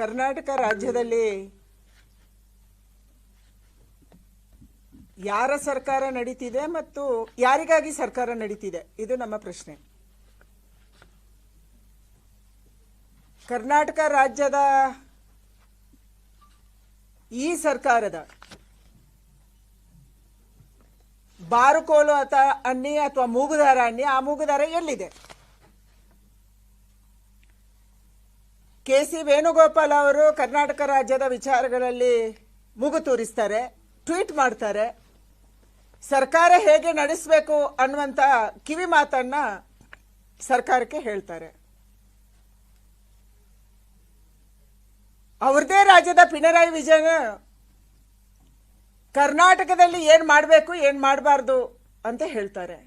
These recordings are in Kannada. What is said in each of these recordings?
ಕರ್ನಾಟಕ ರಾಜ್ಯದಲ್ಲಿ ಯಾರ ಸರ್ಕಾರ ನಡೀತಿದೆ ಮತ್ತು ಯಾರಿಗಾಗಿ ಸರ್ಕಾರ ನಡೀತಿದೆ? ಇದು ನಮ್ಮ ಪ್ರಶ್ನೆ. ಕರ್ನಾಟಕ ರಾಜ್ಯದ ಈ ಸರ್ಕಾರದ ಬಾರುಕೋಲು ಅಥವಾ ಅನ್ನಿ ಅಥವಾ ಮೂಗುದಾರ ಅನ್ನಿ, ಆ ಮೂಗುದಾರ ಎಲ್ಲಿದೆ? ಕೆ ಸಿ ವೇಣುಗೋಪಾಲ್ ಅವರು ಕರ್ನಾಟಕ ರಾಜ್ಯದ ವಿಚಾರಗಳಲ್ಲಿ ಮೂಗು ತೂರಿಸ್ತಾರೆ, ಟ್ವೀಟ್ ಮಾಡ್ತಾರೆ. ಸರ್ಕಾರ ಹೇಗೆ ನಡೆಸಬೇಕು ಅನ್ನುವಂಥ ಕಿವಿ ಮಾತನ್ನ ಸರ್ಕಾರಕ್ಕೆ ಹೇಳ್ತಾರೆ. ಅವ್ರದೇ ರಾಜ್ಯದ ಪಿಣರಾಯಿ ವಿಜಯನ್ ಕರ್ನಾಟಕದಲ್ಲಿ ಏನ್ ಮಾಡಬೇಕು, ಏನ್ ಮಾಡಬಾರ್ದು ಅಂತ ಹೇಳ್ತಾರೆ.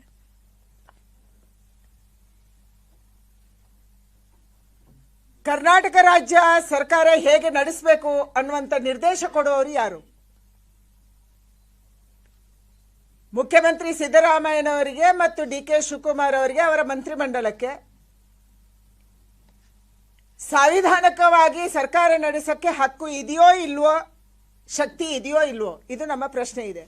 ಕರ್ನಾಟಕ ರಾಜ್ಯ ಸರ್ಕಾರ ಹೇಗೆ ನಡೆಸಬೇಕು ಅನ್ನುವಂಥ ನಿರ್ದೇಶ ಕೊಡುವವರು ಯಾರು? ಮುಖ್ಯಮಂತ್ರಿ ಸಿದ್ದರಾಮಯ್ಯನವರಿಗೆ ಮತ್ತು ಡಿ ಕೆ ಶಿವಕುಮಾರ್ ಅವರಿಗೆ ಅವರ ಮಂತ್ರಿಮಂಡಲಕ್ಕೆ ಸಾಂವಿಧಾನಿಕವಾಗಿ ಸರ್ಕಾರ ನಡೆಸಕ್ಕೆ ಹಕ್ಕು ಇದೆಯೋ ಇಲ್ವೋ, ಶಕ್ತಿ ಇದೆಯೋ ಇಲ್ವೋ, ಇದು ನಮ್ಮ ಪ್ರಶ್ನೆ ಇದೆ.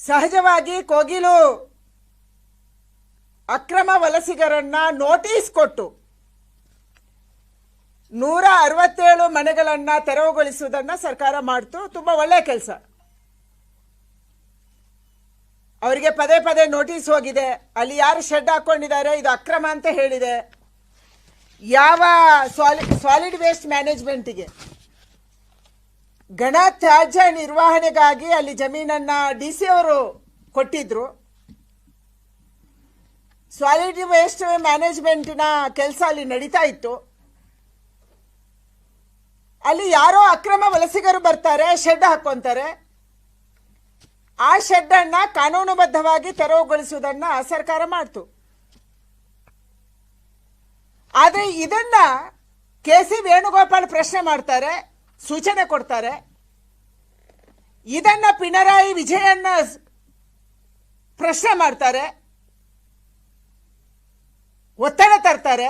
ಸಹಜವಾಗಿ ಕೋಗಿಲು ಅಕ್ರಮ ವಲಸಿಗರನ್ನ ನೋಟಿಸ್ ಕೊಟ್ಟು ನೂರ ಅರವತ್ತೇಳು ಮನೆಗಳನ್ನ ತೆರವುಗೊಳಿಸುವುದನ್ನ ಸರ್ಕಾರ ಮಾಡ್ತು. ತುಂಬಾ ಒಳ್ಳೆ ಕೆಲಸ. ಅವರಿಗೆ ಪದೇ ಪದೇ ನೋಟಿಸ್ ಹೋಗಿದೆ. ಅಲ್ಲಿ ಯಾರು ಶೆಡ್ ಹಾಕೊಂಡಿದ್ದಾರೆ, ಇದು ಅಕ್ರಮ ಅಂತ ಹೇಳಿದೆ. ಯಾವ ಸಾಲಿಡ್ ವೇಸ್ಟ್ ಮ್ಯಾನೇಜ್ಮೆಂಟ್ಗೆ ಗಣ ತ್ಯಾಜ್ಯ ನಿರ್ವಹಣೆಗಾಗಿ ಅಲ್ಲಿ ಜಮೀನನ್ನ ಡಿ ಸಿ ಅವರು ಕೊಟ್ಟಿದ್ರು. ಸಾಲಿಡ್ ವೇಸ್ಟ್ ಮ್ಯಾನೇಜ್ಮೆಂಟಿನ ಕೆಲಸ ಅಲ್ಲಿ ನಡೀತಾ ಇತ್ತು. ಅಲ್ಲಿ ಯಾರೋ ಅಕ್ರಮ ವಲಸಿಗರು ಬರ್ತಾರೆ, ಶೆಡ್ ಹಾಕೊಂತಾರೆ ಆ ಶೆಡ್ ಅನ್ನ ಕಾನೂನುಬದ್ಧವಾಗಿ ತೆರವುಗೊಳಿಸುವುದನ್ನ ಸರ್ಕಾರ ಮಾಡ್ತು. ಆದ್ರೆ ಇದನ್ನ ಕೆ ಸಿ ವೇಣುಗೋಪಾಲ್ ಪ್ರಶ್ನೆ ಮಾಡ್ತಾರೆ, ಸೂಚನೆ ಕೊಡ್ತಾರೆ. ಇದನ್ನ ಪಿಣರಾಯಿ ವಿಜಯನ್ನ ಪ್ರಶ್ನೆ ಮಾಡ್ತಾರೆ. ಒತ್ತಡ ತರ್ತಾರೆ.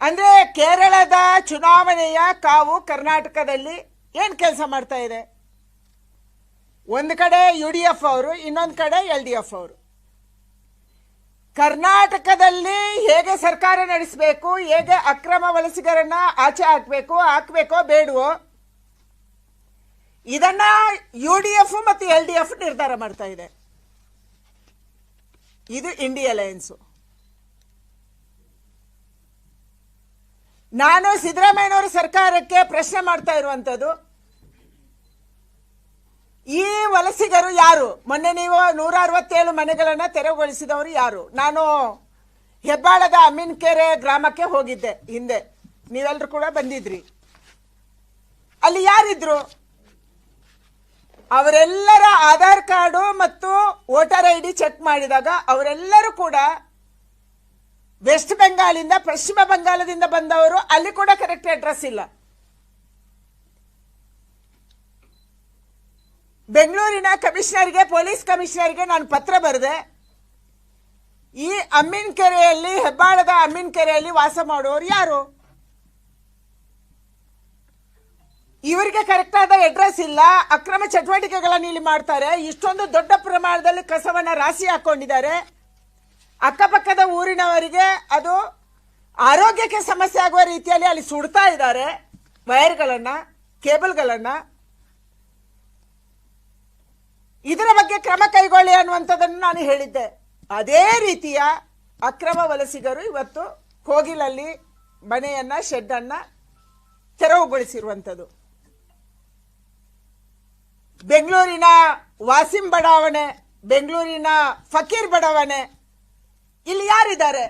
ಅಂದ್ರೆ ಕೇರಳದ ಚುನಾವಣೆಯ ಕಾವು ಕರ್ನಾಟಕದಲ್ಲಿ ಏನು ಕೆಲಸ ಮಾಡ್ತಾ ಇದೆ? ಒಂದು ಕಡೆ ಯು ಡಿ ಎಫ್ ಅವರು, ಇನ್ನೊಂದು ಕಡೆ ಎಲ್ ಡಿ ಎಫ್ ಅವರು. ಕರ್ನಾಟಕದಲ್ಲಿ ಹೇಗೆ ಸರ್ಕಾರ ನಡೆಸಬೇಕು, ಹೇಗೆ ಅಕ್ರಮ ವಲಸಿಗರನ್ನ ಆಚೆ ಹಾಕ್ಬೇಕು, ಹಾಕಬೇಕೋ ಬೇಡವೋ, ಇದನ್ನ ಯು ಡಿ ಎಫ್ ಮತ್ತು ಎಲ್ ಡಿ ಎಫ್ ನಿರ್ಧಾರ ಮಾಡ್ತಾ ಇದೆ. ಇದು ಇಂಡಿಯಾ ಅಲಯನ್ಸು ನಾನು ಸಿದ್ದರಾಮಯ್ಯನವರ ಸರ್ಕಾರಕ್ಕೆ ಪ್ರಶ್ನೆ ಮಾಡ್ತಾ ಇರುವಂಥದ್ದು. ಈ ವಲಸಿಗರು ಯಾರು? ಮೊನ್ನೆ ನೀವು ನೂರ ಅರವತ್ತೇಳು ಮನೆಗಳನ್ನು ತೆರವುಗೊಳಿಸಿದವರು ಯಾರು? ನಾನು ಹೆಬ್ಬಾಳದ ಅಮೀನ್ಕೆರೆ ಗ್ರಾಮಕ್ಕೆ ಹೋಗಿದ್ದೆ ಹಿಂದೆ. ನೀವೆಲ್ಲರೂ ಕೂಡ ಬಂದಿದ್ರಿ. ಅಲ್ಲಿ ಯಾರಿದ್ರು? ಅವರೆಲ್ಲರ ಆಧಾರ್ ಕಾರ್ಡು ಮತ್ತು ವೋಟರ್ ಐ ಡಿ ಚೆಕ್ ಮಾಡಿದಾಗ ಅವರೆಲ್ಲರೂ ಕೂಡ ವೆಸ್ಟ್ ಬೆಂಗಾಲಿಂದ ಪಶ್ಚಿಮ ಬಂಗಾಳದಿಂದ ಬಂದವರು, ಅಲ್ಲಿ ಕೂಡ ಕರೆಕ್ಟ್ ಅಡ್ರೆಸ್ ಇಲ್ಲ. ಬೆಂಗಳೂರಿನ ಕಮಿಷನರ್ಗೆ ಪೊಲೀಸ್ ಕಮಿಷನರ್ಗೆ ನಾನು ಪತ್ರ ಬರೆದೆ. ಈ ಅಮ್ಮಿನ ಕೆರೆಯಲ್ಲಿ, ಹೆಬ್ಬಾಳದ ಅಮ್ಮಿನ ಕೆರೆಯಲ್ಲಿ ವಾಸ ಮಾಡುವವರು ಯಾರು? ಇವರಿಗೆ ಕರೆಕ್ಟ್ ಆದ ಅಡ್ರೆಸ್ ಇಲ್ಲ. ಅಕ್ರಮ ಚಟುವಟಿಕೆಗಳನ್ನು ಇಲ್ಲಿ ಮಾಡ್ತಾರೆ. ಇಷ್ಟೊಂದು ದೊಡ್ಡ ಪ್ರಮಾಣದಲ್ಲಿ ಕಸವನ್ನ ರಾಶಿ ಹಾಕೊಂಡಿದ್ದಾರೆ. ಅಕ್ಕಪಕ್ಕದ ಊರಿನವರಿಗೆ ಅದು ಆರೋಗ್ಯಕ್ಕೆ ಸಮಸ್ಯೆ ಆಗುವ ರೀತಿಯಲ್ಲಿ ಅಲ್ಲಿ ಸುಡ್ತಾ ಇದ್ದಾರೆ. ವೈರ್ಗಳನ್ನ, ಕೇಬಲ್ಗಳನ್ನ. ಇದರ ಬಗ್ಗೆ ಕ್ರಮ ಕೈಗೊಳ್ಳಿ ಅನ್ನುವಂಥದ್ದನ್ನು ನಾನು ಹೇಳಿದ್ದೆ. ಅದೇ ರೀತಿಯ ಅಕ್ರಮ ವಲಸಿಗರು ಇವತ್ತು ಕೋಗಿಲಲ್ಲಿ ಮನೆಯನ್ನ ಶೆಡ್ಡನ್ನು ತೆರವುಗೊಳಿಸಿರುವಂಥದ್ದು. ಬೆಂಗಳೂರಿನ ವಾಸಿಂ ಬಡಾವಣೆ, ಬೆಂಗಳೂರಿನ ಫಕೀರ್ ಬಡಾವಣೆ ಇಲ್ಲಿ ಯಾರಿದ್ದಾರೆ?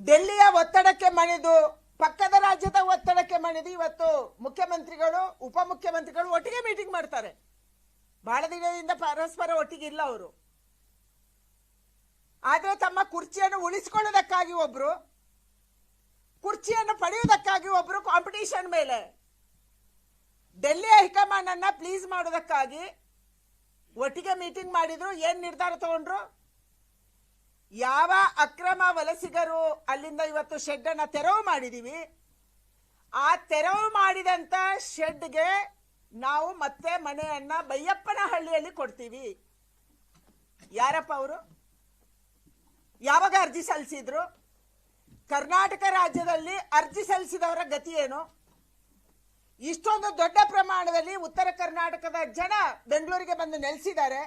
ಡೆಲ್ಲಿಯ ಒತ್ತಡಕ್ಕೆ ಮಣಿದು, ಪಕ್ಕದ ರಾಜ್ಯದ ಒತ್ತಡಕ್ಕೆ ಮಣಿದು ಇವತ್ತು ಮುಖ್ಯಮಂತ್ರಿಗಳು, ಉಪಮುಖ್ಯಮಂತ್ರಿಗಳು ಒಟ್ಟಿಗೆ ಮೀಟಿಂಗ್ ಮಾಡ್ತಾರೆ. ಬಹಳ ದಿನದಿಂದ ಪರಸ್ಪರ ಒಟ್ಟಿಗೆ ಇಲ್ಲ ಅವರು. ಆದ್ರೆ ತಮ್ಮ ಕುರ್ಚಿಯನ್ನು ಉಳಿಸಿಕೊಳ್ಳೋದಕ್ಕಾಗಿ ಒಬ್ರು, ಕುರ್ಚಿಯನ್ನು ಪಡೆಯುವುದಕ್ಕಾಗಿ ಒಬ್ರು ಕಾಂಪಿಟಿಷನ್ ಮೇಲೆ. ಡೆಲ್ಲಿ ಹೈಕಮಾಂಡ್ ಅನ್ನ ಪ್ಲೀಸ್ ಮಾಡೋದಕ್ಕಾಗಿ ಒಟ್ಟಿಗೆ ಮೀಟಿಂಗ್ ಮಾಡಿದ್ರು, ಏನ್ ನಿರ್ಧಾರ ತಗೊಂಡ್ರು? ಯಾವ ಅಕ್ರಮ ವಲಸಿಗರು ಅಲ್ಲಿಂದ ಇವತ್ತು ಶೆಡ್ ಅನ್ನ ತೆರವು ಮಾಡಿದೀವಿ? ಆ ತೆರವು ಮಾಡಿದಂತ ಶೆಡ್ಗೆ ನಾವು ಮತ್ತೆ ಮನೆಯನ್ನ ಬೈಯಪ್ಪನ ಹಳ್ಳಿಯಲ್ಲಿ ಕೊಡ್ತೀವಿ. ಯಾರಪ್ಪ ಅವರು? ಯಾವಾಗ ಅರ್ಜಿ ಸಲ್ಲಿಸಿದ್ರು? ಕರ್ನಾಟಕ ರಾಜ್ಯದಲ್ಲಿ ಅರ್ಜಿ ಸಲ್ಲಿಸಿದವರ ಗತಿ ಏನು? ಇಷ್ಟೊಂದು ದೊಡ್ಡ ಪ್ರಮಾಣದಲ್ಲಿ ಉತ್ತರ ಕರ್ನಾಟಕದ ಜನ ಬೆಂಗಳೂರಿಗೆ ಬಂದು ನೆಲೆಸಿದ್ದಾರೆ.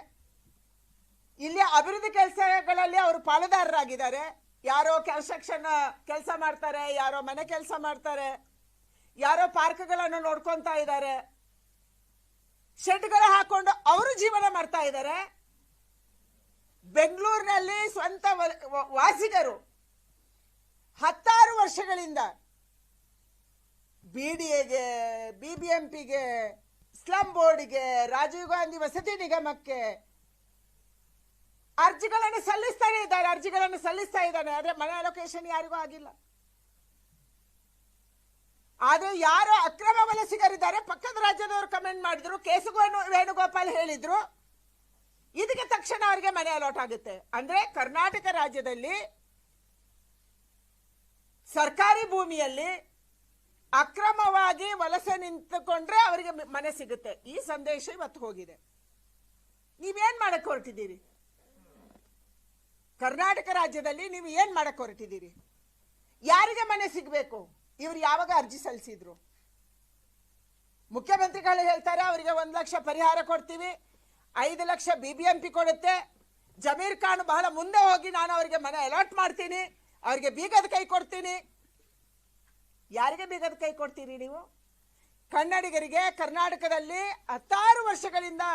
ಇಲ್ಲಿ ಅಭಿವೃದ್ಧಿ ಕೆಲಸಗಳಲ್ಲಿ ಅವರು ಪಾಲುದಾರರಾಗಿದ್ದಾರೆ. ಯಾರೋ ಕನ್ಸ್ಟ್ರಕ್ಷನ್ ಕೆಲಸ ಮಾಡ್ತಾರೆ, ಯಾರೋ ಮನೆ ಕೆಲಸ ಮಾಡ್ತಾರೆ, ಯಾರೋ ಪಾರ್ಕ್ಗಳನ್ನು ನೋಡ್ಕೊಂತಾ ಇದ್ದಾರೆ. ಶೆಡ್ಗಳು ಹಾಕೊಂಡು ಅವರು ಜೀವನ ಮಾಡ್ತಾ ಇದ್ದಾರೆ. ಬೆಂಗಳೂರಿನಲ್ಲಿ ಸ್ವಂತ ವಾಸಿಗರು ಹತ್ತಾರು ವರ್ಷಗಳಿಂದ ಬಿ ಡಿ ಎಗೆ ಬಿ ಬಿ ಎಂ ಪಿಗೆ ಸ್ಲಂ ಬೋರ್ಡ್ಗೆ, ರಾಜೀವ್ ಗಾಂಧಿ ವಸತಿ ನಿಗಮಕ್ಕೆ ಅರ್ಜಿಗಳನ್ನು ಸಲ್ಲಿಸ್ತಾನೆ ಇದ್ದಾರೆ, ಅರ್ಜಿಗಳನ್ನು ಸಲ್ಲಿಸ್ತಾ ಇದ್ದಾನೆ. ಆದ್ರೆ ಮನೆ ಅಲೋಕೇಶನ್ ಯಾರಿಗೂ ಆಗಿಲ್ಲ. ಆದ್ರೆ ಯಾರು ಅಕ್ರಮ ವಲಸಿಗರಿದ್ದಾರೆ, ಪಕ್ಕದ ರಾಜ್ಯದವರು ಕಮೆಂಟ್ ಮಾಡಿದ್ರು ಕೇಸು ವೇಣುಗೋಪಾಲ್ ಹೇಳಿದ್ರು. ಇದಕ್ಕೆ ತಕ್ಷಣ ಅವರಿಗೆ ಮನೆ ಅಲಾಟ್ ಆಗುತ್ತೆ. ಅಂದ್ರೆ ಕರ್ನಾಟಕ ರಾಜ್ಯದಲ್ಲಿ ಸರ್ಕಾರಿ ಭೂಮಿಯಲ್ಲಿ ಅಕ್ರಮವಾಗಿ ವಲಸೆ ನಿಂತುಕೊಂಡ್ರೆ ಅವರಿಗೆ ಮನೆ ಸಿಗುತ್ತೆ. ಈ ಸಂದೇಶ ಇವತ್ತು ಹೋಗಿದೆ. ನೀವೇನ್ ಮಾಡಕ್ ಹೊರಟಿದ್ದೀರಿ? ಕರ್ನಾಟಕ ರಾಜ್ಯದಲ್ಲಿ ನೀವು ಏನ್ ಮಾಡಕ್ ಹೊರಟಿದ್ದೀರಿ? ಯಾರಿಗೆ ಮನೆ ಸಿಗಬೇಕು? ಇವ್ರು ಯಾವಾಗ ಅರ್ಜಿ ಸಲ್ಲಿಸಿದ್ರು? ಮುಖ್ಯಮಂತ್ರಿಗಳು ಹೇಳ್ತಾರೆ, ಅವರಿಗೆ ಒಂದು ಲಕ್ಷ ಪರಿಹಾರ ಕೊಡ್ತೀವಿ, ಐದು ಲಕ್ಷ ಬಿ ಬಿ ಎಂ ಕೊಡುತ್ತೆ. ಜಮೀರ್ ಖಾನ್ ಬಹಳ ಮುಂದೆ ಹೋಗಿ ನಾನು ಅವರಿಗೆ ಮನೆ ಅಲಾಟ್ ಮಾಡ್ತೀನಿ, ಅವರಿಗೆ ಬೀಗದ ಕೈ ಕೊಡ್ತೀನಿ. ಯಾರಿಗೆ ಬೀಗದ ಕೈ ಕೊಡ್ತೀರಿ ನೀವು? ಕನ್ನಡಿಗರಿಗೆ ಕರ್ನಾಟಕದಲ್ಲಿ ಹತ್ತಾರು ವರ್ಷಗಳಿಂದ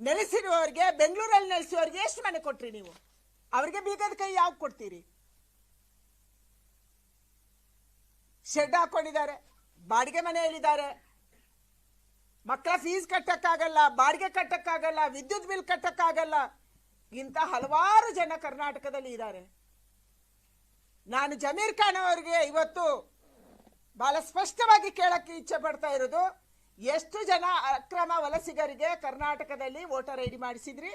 ನೆಲೆಸಿರುವವರಿಗೆ, ಬೆಂಗಳೂರಲ್ಲಿ ನೆಲೆಸುವವರಿಗೆ ಎಷ್ಟು ಮನೆ ಕೊಟ್ರಿ ನೀವು? ಅವರಿಗೆ ಬೀಗದ ಕೈ ಯಾವ ಕೊಡ್ತೀರಿ? ಶೆಡ್ ಹಾಕೊಂಡಿದ್ದಾರೆ, ಬಾಡಿಗೆ ಮನೆಯಲ್ಲಿದ್ದಾರೆ ಮಕ್ಕಳ ಫೀಸ್ ಕಟ್ಟಕ್ಕಾಗಲ್ಲ, ಬಾಡಿಗೆ ಕಟ್ಟಕ್ಕಾಗಲ್ಲ, ವಿದ್ಯುತ್ ಬಿಲ್ ಕಟ್ಟಕ್ಕಾಗಲ್ಲ. ಇಂಥ ಹಲವಾರು ಜನ ಕರ್ನಾಟಕದಲ್ಲಿ ಇದ್ದಾರೆ. ನಾನು ಜಮೀರ್ ಖಾನ್ ಅವರಿಗೆ ಇವತ್ತು ಬಹಳ ಸ್ಪಷ್ಟವಾಗಿ ಕೇಳಕ್ಕೆ ಇಚ್ಛೆ ಪಡ್ತಾ ಇರೋದು, ಎಷ್ಟು ಜನ ಅಕ್ರಮ ವಲಸಿಗರಿಗೆ ಕರ್ನಾಟಕದಲ್ಲಿ ವೋಟರ್ ಐ ಡಿ ಮಾಡಿಸಿದ್ರಿ?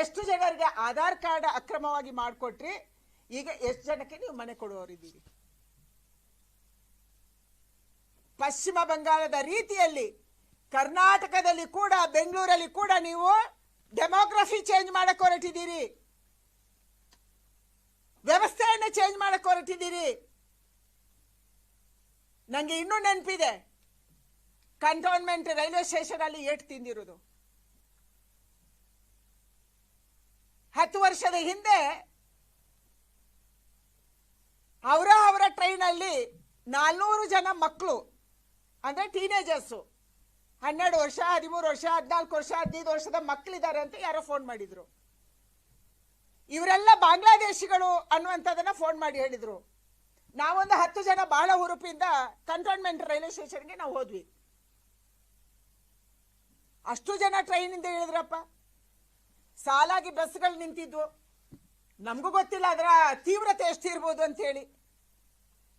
ಎಷ್ಟು ಜನರಿಗೆ ಆಧಾರ್ ಕಾರ್ಡ್ ಅಕ್ರಮವಾಗಿ ಮಾಡಿಕೊಟ್ರಿ? ಈಗ ಎಷ್ಟು ಜನಕ್ಕೆ ನೀವು ಮನೆ ಕೊಡುವವರಿದ್ದೀರಿ? ಪಶ್ಚಿಮ ಬಂಗಾಳದ ರೀತಿಯಲ್ಲಿ ಕರ್ನಾಟಕದಲ್ಲಿ ಕೂಡ, ಬೆಂಗಳೂರಲ್ಲಿ ಕೂಡ ನೀವು ಡೆಮೋಗ್ರಫಿ ಚೇಂಜ್ ಮಾಡಕ್ ಹೊರಟಿದ್ದೀರಿ. ವ್ಯವಸ್ಥೆಯನ್ನು ಚೇಂಜ್ ಮಾಡಕ್ ಹೊರಟಿದ್ದೀರಿ. ನಂಗೆ ಇನ್ನೂ ನೆನಪಿದೆ. ಕಂಟೋನ್ಮೆಂಟ್ ರೈಲ್ವೆ ಸ್ಟೇಷನ್ ಅಲ್ಲಿ ಏಟ್ ತಿಂದಿರೋದು. ಹತ್ತು ವರ್ಷದ ಹಿಂದೆ ಅವರ ಅವರ ಟ್ರೈನಲ್ಲಿ ನಾಲ್ನೂರು ಜನ ಮಕ್ಕಳು, ಅಂದ್ರೆ ಟೀನೇಜರ್ಸು, ಹನ್ನೆರಡು ವರ್ಷ, ಹದಿಮೂರು ವರ್ಷ, ಹದಿನಾಲ್ಕು ವರ್ಷ, ಹದಿನೈದು ವರ್ಷದ ಮಕ್ಕಳಿದ್ದಾರೆ ಅಂತ ಯಾರೋ ಫೋನ್ ಮಾಡಿದ್ರು. ಇವರೆಲ್ಲ ಬಾಂಗ್ಲಾದೇಶಿಗಳು ಅನ್ನುವಂಥದ್ದನ್ನು ಫೋನ್ ಮಾಡಿ ಹೇಳಿದ್ರು. ನಾವೊಂದು ಹತ್ತು ಜನ ಬಹಳ ಹುರುಪಿಂದ ಕಂಟೋನ್ಮೆಂಟ್ ರೈಲ್ವೆ ಸ್ಟೇಷನ್ಗೆ ನಾವು ಹೋದ್ವಿ. ಅಷ್ಟು ಜನ ಟ್ರೈನಿಂದ ಇಳಿದ್ರಪ್ಪ. ಸಾಲಾಗಿ ಬಸ್ಗಳು ನಿಂತಿದ್ವು. ನಮಗೂ ಗೊತ್ತಿಲ್ಲ ಅದರ ತೀವ್ರತೆ ಎಷ್ಟಿರ್ಬೋದು ಅಂತ ಹೇಳಿ.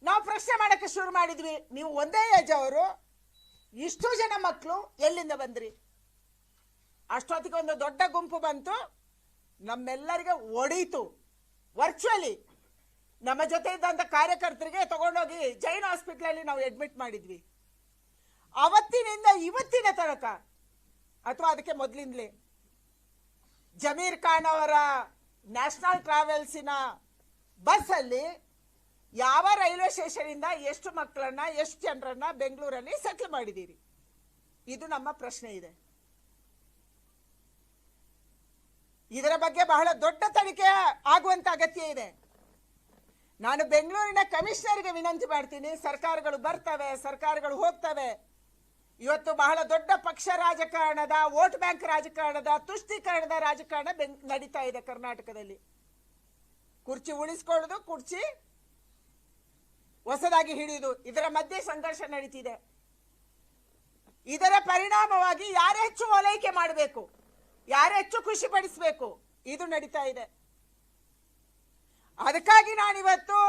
ನಾವು ಪ್ರಶ್ನೆ ಮಾಡೋಕ್ಕೆ ಶುರು ಮಾಡಿದ್ವಿ. ನೀವು ಒಂದೇ ಏಜ್ ಅವರು, ಇಷ್ಟು ಜನ ಮಕ್ಕಳು ಎಲ್ಲಿಂದ ಬಂದ್ರಿ? ಅಷ್ಟೊತ್ತಿಗೆ ಒಂದು ದೊಡ್ಡ ಗುಂಪು ಬಂತು. ನಮ್ಮೆಲ್ಲರಿಗೆ ಒಡೀತು. ವರ್ಚುವಲಿ ನಮ್ಮ ಜೊತೆ ಇದ್ದಂತ ಕಾರ್ಯಕರ್ತರಿಗೆ ತಗೊಂಡೋಗಿ ಜೈನ್ ಹಾಸ್ಪಿಟ್ಲಲ್ಲಿ ನಾವು ಅಡ್ಮಿಟ್ ಮಾಡಿದ್ವಿ. ಅವತ್ತಿನಿಂದ ಇವತ್ತಿನ ತನಕ, ಅಥವಾ ಅದಕ್ಕೆ ಮೊದಲಿಂದಲೇ, ಜಮೀರ್ ಖಾನ್ ಅವರ ನ್ಯಾಷನಲ್ ಟ್ರಾವೆಲ್ಸಿನ ಬಸ್ಸಲ್ಲಿ ಯಾವ ರೈಲ್ವೆ ಸ್ಟೇಷನಿಂದ ಎಷ್ಟು ಮಕ್ಕಳನ್ನ, ಎಷ್ಟು ಜನರನ್ನ ಬೆಂಗಳೂರಲ್ಲಿ ಸೆಟ್ಲ್ ಮಾಡಿದ್ದೀರಿ? ಇದು ನಮ್ಮ ಪ್ರಶ್ನೆ ಇದೆ. ಇದರ ಬಗ್ಗೆ ಬಹಳ ದೊಡ್ಡ ತನಿಖೆ ಆಗುವಂತ ಅಗತ್ಯ ಇದೆ. ನಾನು ಬೆಂಗಳೂರಿನ ಕಮಿಷನರ್ಗೆ ವಿನಂತಿ ಮಾಡ್ತೀನಿ, ಸರ್ಕಾರಗಳು ಬರ್ತವೆ, ಸರ್ಕಾರಗಳು ಹೋಗ್ತವೆ. ಇವತ್ತು ಬಹಳ ದೊಡ್ಡ ಪಕ್ಷ ರಾಜಕಾರಣದ, ವೋಟ್ ಬ್ಯಾಂಕ್ ರಾಜಕಾರಣದ, ತುಷ್ಟೀಕರಣದ ರಾಜಕಾರಣ ನಡೀತಾ ಇದೆ ಕರ್ನಾಟಕದಲ್ಲಿ. ಕುರ್ಚಿ ಉಳಿಸ್ಕೊಳ್ಳೋದು, ಕುರ್ಚಿ ಹೊಸದಾಗಿ ಹಿಡಿಯುವುದು, ಇದರ ಮಧ್ಯೆ ಸಂಘರ್ಷ ನಡೀತಿದೆ. ಇದರ ಪರಿಣಾಮವಾಗಿ ಯಾರು ಹೆಚ್ಚು ಓಲೈಕೆ ಮಾಡಬೇಕು, ಯಾರು ಹೆಚ್ಚು ಖುಷಿ ಪಡಿಸಬೇಕು, ಇದು ನಡೀತಾ ಇದೆ. ಅದಕ್ಕಾಗಿ ನಾನಿವತ್ತು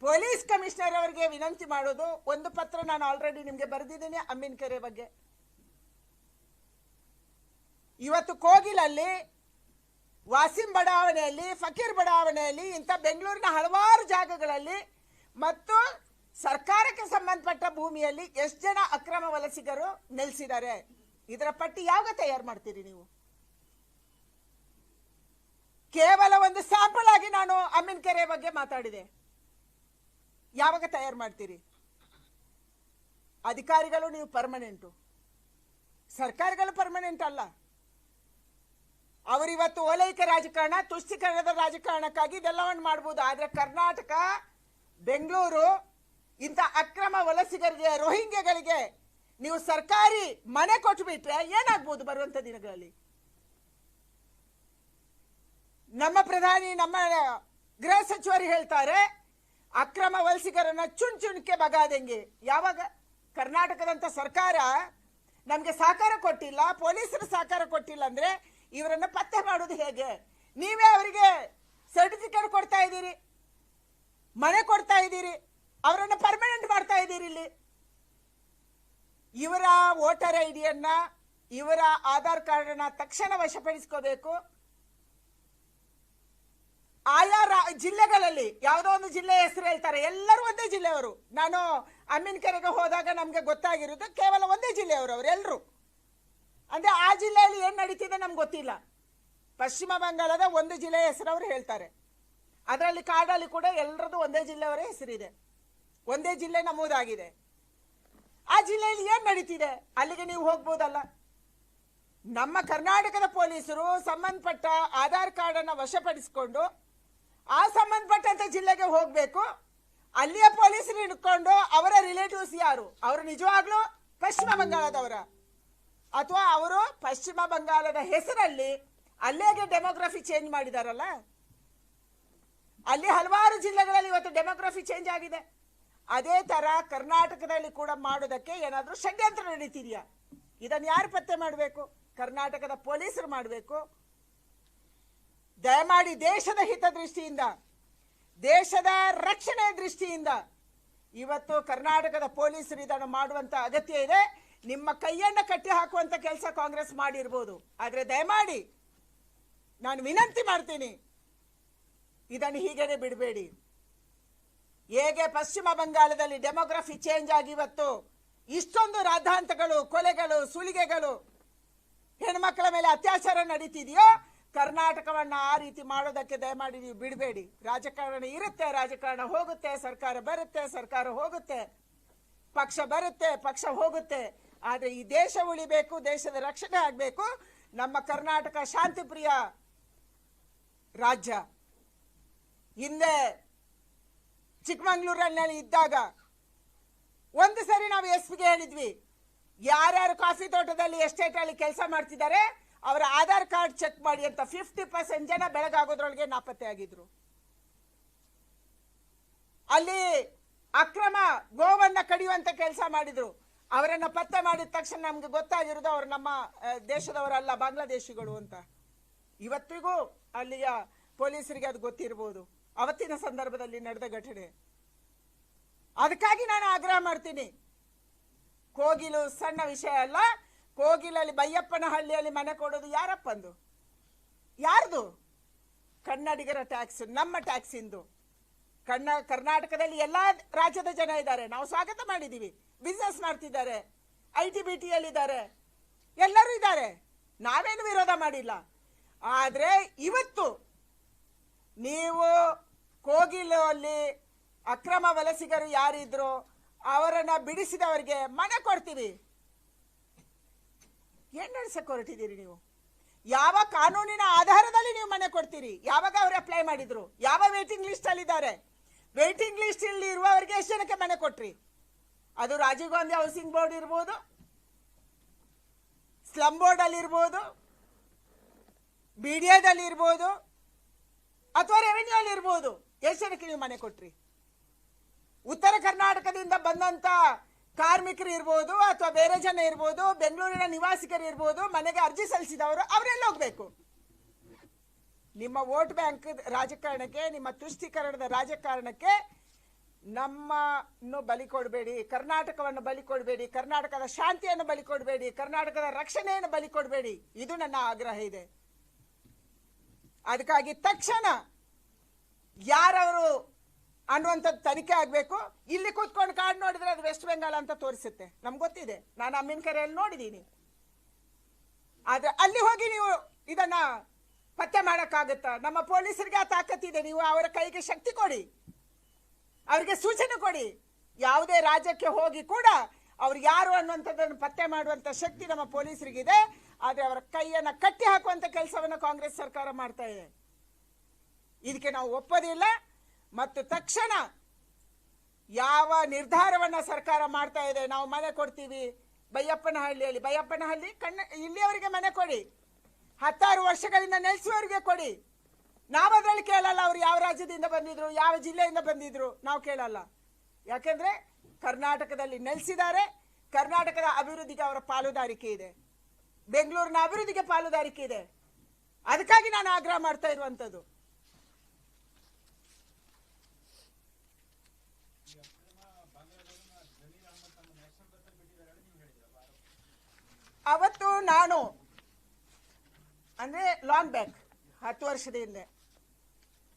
ಪೊಲೀಸ್ ಕಮಿಷನರ್ ಅವರಿಗೆ ವಿನಂತಿ ಮಾಡೋದು. ಒಂದು ಪತ್ರ ನಾನು ಆಲ್ರೆಡಿ ನಿಮಗೆ ಬರೆದಿದ್ದೀನಿ ಅಮ್ಮಿನ ಕೆರೆ ಬಗ್ಗೆ. ಇವತ್ತು ಕೋಗಿಲಲ್ಲಿ, ವಾಸಿಂ ಬಡಾವಣೆಯಲ್ಲಿ, ಫಕೀರ್ ಬಡಾವಣೆಯಲ್ಲಿ, ಇಂಥ ಬೆಂಗಳೂರಿನ ಹಲವಾರು ಜಾಗಗಳಲ್ಲಿ ಮತ್ತು ಸರ್ಕಾರಕ್ಕೆ ಸಂಬಂಧಪಟ್ಟ ಭೂಮಿಯಲ್ಲಿ ಎಷ್ಟು ಜನ ಅಕ್ರಮ ವಲಸಿಗರು ನೆಲೆಸಿದ್ದಾರೆ. ಇದರ ಪಟ್ಟಿ ಯಾವಾಗ ತಯಾರು ಮಾಡ್ತೀರಿ ನೀವು? ಕೇವಲ ಒಂದು ಸ್ಯಾಂಪಲ್ ಆಗಿ ನಾನು ಅಮ್ಮಿನಕೆರೆ ಬಗ್ಗೆ ಮಾತಾಡಿದೆ. ಯಾವಾಗ ತಯಾರು ಮಾಡ್ತೀರಿ? ಅಧಿಕಾರಿಗಳು ನೀವು ಪರ್ಮನೆಂಟು ಸರ್ಕಾರಗಳು ಪರ್ಮನೆಂಟ್ ಅಲ್ಲ. ಅವರಿವತ್ತು ಓಲೈಕ ರಾಜಕಾರಣ, ತುಷ್ಟೀಕರಣದ ರಾಜಕಾರಣಕ್ಕಾಗಿ ಇದೆಲ್ಲವನ್ನು ಮಾಡ್ಬೋದು. ಆದರೆ ಕರ್ನಾಟಕ, ಬೆಂಗಳೂರು, ಇಂಥ ಅಕ್ರಮ ವಲಸಿಗರಿಗೆ, ರೋಹಿಂಗ್ಯಗಳಿಗೆ ನೀವು ಸರ್ಕಾರಿ ಮನೆ ಕೊಟ್ಬಿಟ್ರೆ ಏನಾಗ್ಬೋದು ಬರುವಂತ ದಿನಗಳಲ್ಲಿ? ನಮ್ಮ ಪ್ರಧಾನಿ, ನಮ್ಮ ಗೃಹ ಸಚಿವರು ಹೇಳ್ತಾರೆ, ಅಕ್ರಮ ವಲಸಿಗರನ್ನ ಚುಣ್ ಚುಣ್ಕೆ ಬಗಾದಂಗೆ. ಯಾವಾಗ? ಕರ್ನಾಟಕದಂತ ಸರ್ಕಾರ ನಮ್ಗೆ ಸಹಕಾರ ಕೊಟ್ಟಿಲ್ಲ, ಪೊಲೀಸರು ಸಹಕಾರ ಕೊಟ್ಟಿಲ್ಲ ಅಂದ್ರೆ ಇವರನ್ನ ಪತ್ತೆ ಮಾಡೋದು ಹೇಗೆ? ನೀವೇ ಅವರಿಗೆ ಸರ್ಟಿಫಿಕೇಟ್ ಕೊಡ್ತಾ ಇದ್ದೀರಿ, ಮನೆ ಕೊಡ್ತಾ ಇದ್ದೀರಿ, ಅವರನ್ನ ಪರ್ಮನೆಂಟ್ ಮಾಡ್ತಾ ಇದ್ದೀರಿ ಇಲ್ಲಿ. ಇವರ ವೋಟರ್ ಐಡಿಯನ್ನ ಇವರ ಆಧಾರ್ ಕಾರ್ಡನ್ನ ತಕ್ಷಣ ವಶಪಡಿಸ್ಕೋಬೇಕು. ಆಯಾ ರಾ- ಜಿಲ್ಲೆಗಳಲ್ಲಿ ಯಾವುದೋ ಒಂದು ಜಿಲ್ಲೆ ಹೆಸರು ಹೇಳ್ತಾರೆ. ಎಲ್ಲರೂ ಒಂದೇ ಜಿಲ್ಲೆಯವರು. ನಾನು ಅಮ್ಮಿನಕೆರೆಗೆ ಹೋದಾಗ ನಮಗೆ ಗೊತ್ತಾಗಿರೋದು ಕೇವಲ ಒಂದೇ ಜಿಲ್ಲೆಯವರು ಅವರೆಲ್ಲರೂ ಅಂದರೆ ಆ ಜಿಲ್ಲೆಯಲ್ಲಿ ಏನು ನಡೀತಿದೆ ನಮ್ಗೆ ಗೊತ್ತಿಲ್ಲ. ಪಶ್ಚಿಮ ಬಂಗಾಳದ ಒಂದು ಜಿಲ್ಲೆಯ ಹೆಸರು ಅವರು ಹೇಳ್ತಾರೆ. ಅದರಲ್ಲಿ ಕಾಡಲ್ಲಿ ಕೂಡ ಎಲ್ಲರದ್ದು ಒಂದೇ ಜಿಲ್ಲೆಯವರ ಹೆಸರಿದೆ. ಒಂದೇ ಜಿಲ್ಲೆ ನಮೂದಾಗಿದೆ. ಆ ಜಿಲ್ಲೆಯಲ್ಲಿ ಏನು ನಡೀತಿದೆ? ಅಲ್ಲಿಗೆ ನೀವು ಹೋಗ್ಬೋದಲ್ಲ. ನಮ್ಮ ಕರ್ನಾಟಕದ ಪೊಲೀಸರು ಸಂಬಂಧಪಟ್ಟ ಆಧಾರ್ ಕಾರ್ಡನ್ನು ವಶಪಡಿಸಿಕೊಂಡು ಆ ಸಂಬಂಧಪಟ್ಟಂತ ಜಿಲ್ಲೆಗೆ ಹೋಗ್ಬೇಕು. ಅಲ್ಲಿಯ ಪೊಲೀಸರು ಹಿಡ್ಕೊಂಡು ಅವರ ರಿಲೇಟಿವ್ಸ್ ಯಾರು? ಅವರು ನಿಜವಾಗ್ಲೂ ಪಶ್ಚಿಮ ಬಂಗಾಳದವರ? ಅಥವಾ ಅವರು ಪಶ್ಚಿಮ ಬಂಗಾಳದ ಹೆಸರಲ್ಲಿ ಅಲ್ಲೇಗೆ ಡೆಮೋಗ್ರಫಿ ಚೇಂಜ್ ಮಾಡಿದಾರಲ್ಲ? ಅಲ್ಲಿ ಹಲವಾರು ಜಿಲ್ಲೆಗಳಲ್ಲಿ ಇವತ್ತು ಡೆಮೋಗ್ರಫಿ ಚೇಂಜ್ ಆಗಿದೆ. ಅದೇ ತರ ಕರ್ನಾಟಕದಲ್ಲಿ ಕೂಡ ಮಾಡೋದಕ್ಕೆ ಏನಾದರೂ ಷಡ್ಯಂತ್ರ ನಡೀತಿದೆಯಾ? ಇದನ್ನು ಯಾರು ಪತ್ತೆ ಮಾಡಬೇಕು? ಕರ್ನಾಟಕದ ಪೊಲೀಸರು ಮಾಡಬೇಕು? ದಯಮಾಡಿ ದೇಶದ ಹಿತದೃಷ್ಟಿಯಿಂದ ದೇಶದ ರಕ್ಷಣೆ ದೃಷ್ಟಿಯಿಂದ ಇವತ್ತು ಕರ್ನಾಟಕದ ಪೊಲೀಸರು ಇದನ್ನು ಮಾಡುವಂತ ಅಗತ್ಯ ಇದೆ. ನಿಮ್ಮ ಕೈಯನ್ನು ಕಟ್ಟಿ ಹಾಕುವಂತ ಕೆಲಸ ಕಾಂಗ್ರೆಸ್ ಮಾಡಿರ್ಬೋದು. ಆದ್ರೆ ದಯಮಾಡಿ ನಾನು ವಿನಂತಿ ಮಾಡ್ತೀನಿ, ಇದನ್ನು ಹೀಗೇನೆ ಬಿಡಬೇಡಿ. ಹೇಗೆ ಪಶ್ಚಿಮ ಬಂಗಾಳದಲ್ಲಿ ಡೆಮೋಗ್ರಫಿ ಚೇಂಜ್ ಆಗಿ ಇವತ್ತು ಇಷ್ಟೊಂದು ರಾದ್ಧಾಂತಗಳು, ಕೊಲೆಗಳು, ಸುಲಿಗೆಗಳು ಹೆಣ್ಮಕ್ಳ ಮೇಲೆ ಅತ್ಯಾಚಾರ ನಡೀತಿದೆಯೋ ಕರ್ನಾಟಕವನ್ನ ಆ ರೀತಿ ಮಾಡೋದಕ್ಕೆ ದಯಮಾಡಿ ನೀವು ಬಿಡಬೇಡಿ. ರಾಜಕಾರಣ ಇರುತ್ತೆ, ರಾಜಕಾರಣ ಹೋಗುತ್ತೆ, ಸರ್ಕಾರ ಬರುತ್ತೆ, ಸರ್ಕಾರ ಹೋಗುತ್ತೆ, ಪಕ್ಷ ಬರುತ್ತೆ, ಪಕ್ಷ ಹೋಗುತ್ತೆ. ಆದರೆ ಈ ದೇಶ ಉಳಿಬೇಕು, ದೇಶದ ರಕ್ಷಣೆ ಆಗಬೇಕು, ನಮ್ಮ ಕರ್ನಾಟಕ ಶಾಂತಿಪ್ರಿಯ ರಾಜ್ಯ. ಹಿಂದೆ ಚಿಕ್ಕಮಂಗ್ಳೂರಲ್ಲಿ ಇದ್ದಾಗ ಒಂದು ಸರಿ ನಾವು ಎಸ್ ಪಿಗೆ ಹೇಳಿದ್ವಿ, ಯಾರ್ಯಾರು ಕಾಫಿ ತೋಟದಲ್ಲಿ ಎಸ್ಟೇಟ್ ಅಲ್ಲಿ ಕೆಲಸ ಮಾಡ್ತಿದ್ದಾರೆ ಅವರ ಆಧಾರ್ ಕಾರ್ಡ್ ಚೆಕ್ ಮಾಡಿ ಅಂತ ಫಿಫ್ಟಿ ಪರ್ಸೆಂಟ್ ಜನ ಬೆಳಗಾಗೋದ್ರೊಳಗೆ ನಾಪತ್ತೆ ಆಗಿದ್ರು. ಅಲ್ಲಿ ಅಕ್ರಮ ಗೋವನ್ನ ಕಡಿಯುವಂತ ಕೆಲಸ ಮಾಡಿದ್ರು. ಅವರನ್ನ ಪತ್ತೆ ಮಾಡಿದ ತಕ್ಷಣ ನಮ್ಗೆ ಗೊತ್ತಾಗಿರೋದು ಅವ್ರು ನಮ್ಮ ದೇಶದವರಲ್ಲ, ಬಾಂಗ್ಲಾದೇಶಿಗಳು ಅಂತ. ಇವತ್ತಿಗೂ ಅಲ್ಲಿಯ ಪೊಲೀಸರಿಗೆ ಅದು ಗೊತ್ತಿರಬಹುದು ಅವತ್ತಿನ ಸಂದರ್ಭದಲ್ಲಿ ನಡೆದ ಘಟನೆ. ಅದಕ್ಕಾಗಿ ನಾನು ಆಗ್ರಹ ಮಾಡ್ತೀನಿ. ಕೋಗಿಲು ಸಣ್ಣ ವಿಷಯ ಅಲ್ಲ ಕೋಗಿಲಲ್ಲಿ ಬೈಯಪ್ಪನ ಹಳ್ಳಿಯಲ್ಲಿ ಮನೆ ಕೊಡೋದು ಯಾರಪ್ಪಂದು ಯಾರ್ದು? ಕನ್ನಡಿಗರ ಟ್ಯಾಕ್ಸ್ ನಮ್ಮ ಟ್ಯಾಕ್ಸ್ ಇಂದು. ಕನ್ನ ಕರ್ನಾಟಕದಲ್ಲಿ ಎಲ್ಲ ರಾಜ್ಯದ ಜನ ಇದ್ದಾರೆ. ನಾವು ಸ್ವಾಗತ ಮಾಡಿದ್ದೀವಿ. ಬಿಸ್ನೆಸ್ ಮಾಡ್ತಿದ್ದಾರೆ. ಐ ಟಿ ಬಿ ಟಿಯಲ್ಲಿದ್ದಾರೆ ಎಲ್ಲರೂ ಇದ್ದಾರೆ. ನಾವೇನು ವಿರೋಧ ಮಾಡಿಲ್ಲ. ಆದರೆ ಇವತ್ತು ನೀವು ಕೋಗಿಲಲ್ಲಿ ಅಕ್ರಮ ವಲಸಿಗರು ಯಾರಿದ್ರು, ಅವರನ್ನು ಬಿಡಿಸಿದವರಿಗೆ ಮನೆ ಕೊಡ್ತೀವಿ. ಏನ್ ನಡೆಸಕ್ಕೆ ಹೊರಟಿದ್ದೀರಿ ನೀವು? ಯಾವ ಕಾನೂನಿನ ಆಧಾರದಲ್ಲಿ ನೀವು ಮನೆ ಕೊಡ್ತೀರಿ? ಯಾವಾಗ ಅವ್ರು ಅಪ್ಲೈ ಮಾಡಿದ್ರು? ಯಾವ ವೇಟಿಂಗ್ ಲಿಸ್ಟ್ ಅಲ್ಲಿ ಇದ್ದಾರೆ ವೇಟಿಂಗ್ ಲಿಸ್ಟ್ ಇಲ್ಲಿ ಇರುವವರಿಗೆ ಎಷ್ಟು ಜನಕ್ಕೆ ಮನೆ ಕೊಟ್ರಿ? ಅದು ರಾಜೀವ್ ಗಾಂಧಿ ಹೌಸಿಂಗ್ ಬೋರ್ಡ್ ಇರ್ಬೋದು ಸ್ಲಮ್ ಬೋರ್ಡ್ ಅಲ್ಲಿ ಇರ್ಬೋದು ಬಿ ಡಿ ಎದಲ್ಲಿ ಇರ್ಬೋದು, ಅಥವಾ ರೆವೆನ್ಯೂ ಅಲ್ಲಿ ಇರ್ಬೋದು. ಎಷ್ಟು ಜನಕ್ಕೆ ನೀವು ಮನೆ ಕೊಟ್ರಿ? ಉತ್ತರ ಕರ್ನಾಟಕದಿಂದ ಬಂದಂತ ಕಾರ್ಮಿಕರು ಇರ್ಬೋದು ಅಥವಾ ಬೇರೆ ಜನ ಇರ್ಬೋದು, ಬೆಂಗಳೂರಿನ ನಿವಾಸಿಗರು ಇರ್ಬೋದು, ಮನೆಗೆ ಅರ್ಜಿ ಸಲ್ಲಿಸಿದವರು, ಅವರೆಲ್ಲ ಹೋಗ್ಬೇಕು. ನಿಮ್ಮ ವೋಟ್ ಬ್ಯಾಂಕ್ ರಾಜಕಾರಣಕ್ಕೆ, ನಿಮ್ಮ ತುಷ್ಟೀಕರಣದ ರಾಜಕಾರಣಕ್ಕೆ ನಮ್ಮನ್ನು ಬಲಿ ಕೊಡಬೇಡಿ, ಕರ್ನಾಟಕವನ್ನು ಬಲಿ ಕೊಡಬೇಡಿ, ಕರ್ನಾಟಕದ ಶಾಂತಿಯನ್ನು ಬಲಿ ಕೊಡಬೇಡಿ, ಕರ್ನಾಟಕದ ರಕ್ಷಣೆಯನ್ನು ಬಲಿ ಕೊಡಬೇಡಿ. ಇದು ನನ್ನ ಆಗ್ರಹ ಇದೆ. ಅದಕ್ಕಾಗಿ ತಕ್ಷಣ ಯಾರವರು ಅನ್ನುವಂಥದ್ದು ತನಿಖೆ ಆಗಬೇಕು. ಇಲ್ಲಿ ಕೂತ್ಕೊಂಡು ಕಾರ್ಡ್ ನೋಡಿದ್ರೆ ಅದು ವೆಸ್ಟ್ ಬೆಂಗಾಲ್ ಅಂತ ತೋರಿಸುತ್ತೆ. ನಮ್ಗೆ ಗೊತ್ತಿದೆ. ನಾನು ಅಮ್ಮಿನ ಕೆರೆಯಲ್ಲಿ ನೋಡಿದ್ದೀನಿ ಆದ್ರೆ ಅಲ್ಲಿ ಹೋಗಿ ನೀವು ಇದನ್ನ ಪತ್ತೆ ಮಾಡೋಕ್ಕಾಗುತ್ತಾ? ನಮ್ಮ ಪೊಲೀಸರಿಗೆ ಆ ತಾಕತ್ತಿದೆ ನೀವು ಅವರ ಕೈಗೆ ಶಕ್ತಿ ಕೊಡಿ. ಅವರಿಗೆ ಸೂಚನೆ ಕೊಡಿ. ಯಾವುದೇ ರಾಜ್ಯಕ್ಕೆ ಹೋಗಿ ಕೂಡ ಅವ್ರು ಯಾರು ಅನ್ನುವಂಥದ್ದನ್ನು ಪತ್ತೆ ಮಾಡುವಂಥ ಶಕ್ತಿ ನಮ್ಮ ಪೊಲೀಸರಿಗಿದೆ. ಆದರೆ ಅವರ ಕೈಯನ್ನು ಕಟ್ಟಿ ಹಾಕುವಂಥ ಕೆಲಸವನ್ನು ಕಾಂಗ್ರೆಸ್ ಸರ್ಕಾರ ಮಾಡ್ತಾ ಇದೆ. ಇದಕ್ಕೆ ನಾವು ಒಪ್ಪೋದಿಲ್ಲ. ಮತ್ತು ತಕ್ಷಣ ಯಾವ ನಿರ್ಧಾರವನ್ನ ಸರ್ಕಾರ ಮಾಡ್ತಾ ಇದೆ, ನಾವು ಮನೆ ಕೊಡ್ತೀವಿ. ಬೈಯಪ್ಪನಹಳ್ಳಿಯಲ್ಲಿ, ಬೈಯಪ್ಪನಹಳ್ಳಿ ಕಣ್ಣ, ಇಲ್ಲಿಯವರಿಗೆ ಮನೆ ಕೊಡಿ. ಹತ್ತಾರು ವರ್ಷಗಳಿಂದ ನೆಲೆಸುವವರಿಗೆ ಕೊಡಿ. ನಾವು ಅದರಲ್ಲಿ ಕೇಳಲ್ಲ ಅವ್ರು ಯಾವ ರಾಜ್ಯದಿಂದ ಬಂದಿದ್ರು, ಯಾವ ಜಿಲ್ಲೆಯಿಂದ ಬಂದಿದ್ರು, ನಾವು ಕೇಳಲ್ಲ. ಯಾಕೆಂದ್ರೆ ಕರ್ನಾಟಕದಲ್ಲಿ ನೆಲೆಸಿದ್ದಾರೆ, ಕರ್ನಾಟಕದ ಅಭಿವೃದ್ಧಿಗೆ ಅವರ ಪಾಲುದಾರಿಕೆ ಇದೆ. ಬೆಂಗಳೂರಿನ ಅಭಿವೃದ್ಧಿಗೆ ಪಾಲುದಾರಿಕೆ ಇದೆ. ಅದಕ್ಕಾಗಿ ನಾನು ಆಗ್ರಹ ಮಾಡ್ತಾ ಇರುವಂತದ್ದು ಅವತ್ತು ನಾನು, ಅಂದ್ರೆ ಲಾಂಗ್ ಬ್ಯಾಕ್ ಹತ್ತು ವರ್ಷದ ಹಿಂದೆ,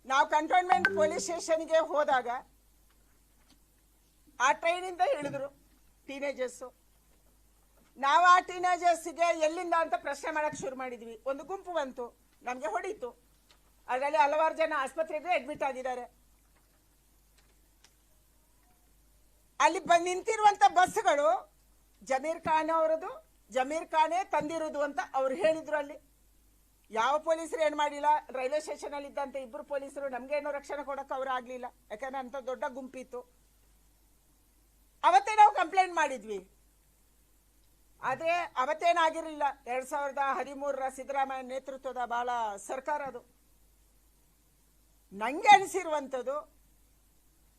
ನಾವು ಕಂಟೋನ್ಮೆಂಟ್ ಪೊಲೀಸ್ ಸ್ಟೇಷನ್ಗೆ ಹೋದಾಗ, ಆ ಟ್ರೈನಿಂದ ಇಳಿದ್ರು ಟೀನೇಜರ್ಸು ನಾವು ಆ ಟೀನೇಜರ್ಸ್ಗೆ ಎಲ್ಲಿಂದ ಅಂತ ಪ್ರಶ್ನೆ ಮಾಡಕ್ ಶುರು ಮಾಡಿದ್ವಿ. ಒಂದು ಗುಂಪು ಬಂತು, ನಮಗೆ ಹೊಡೀತು. ಅದರಲ್ಲಿ ಹಲವಾರು ಜನ ಆಸ್ಪತ್ರೆಗೆ ಅಡ್ಮಿಟ್ ಆಗಿದ್ದಾರೆ. ಅಲ್ಲಿ ಬಂದು ನಿಂತಿರುವಂತ ಬಸ್ಗಳು ಜಮೀರ್ ಖಾನ್ ಅವರದು ಜಮೀರ್ ಖಾನೇ ತಂದಿರೋದು ಅಂತ ಅವ್ರು ಹೇಳಿದ್ರು ಅಲ್ಲಿ. ಯಾವ ಪೊಲೀಸರು ಏನು ಮಾಡಿಲ್ಲ? ರೈಲ್ವೆ ಸ್ಟೇಷನ್ ಅಲ್ಲಿ ಇಬ್ರು ಪೊಲೀಸರು ನಮ್ಗೇನೋ ರಕ್ಷಣೆ ಕೊಡೋಕೆ ಅವ್ರು ಆಗ್ಲಿಲ್ಲ. ಯಾಕಂದ್ರೆ ಅಂತ ದೊಡ್ಡ ಗುಂಪಿತ್ತು. ಅವತ್ತೇ ನಾವು ಕಂಪ್ಲೇಂಟ್ ಮಾಡಿದ್ವಿ. ಆದರೆ ಅವತ್ತೇನಾಗಿರಲಿಲ್ಲ ಎರಡು ಸಾವಿರದ ಹದಿಮೂರರ ಸಿದ್ದರಾಮಯ್ಯ ನೇತೃತ್ವದ ಬಹಳ ಸರ್ಕಾರ ಅದು. ನನಗೆ ಅನಿಸಿರುವಂಥದ್ದು,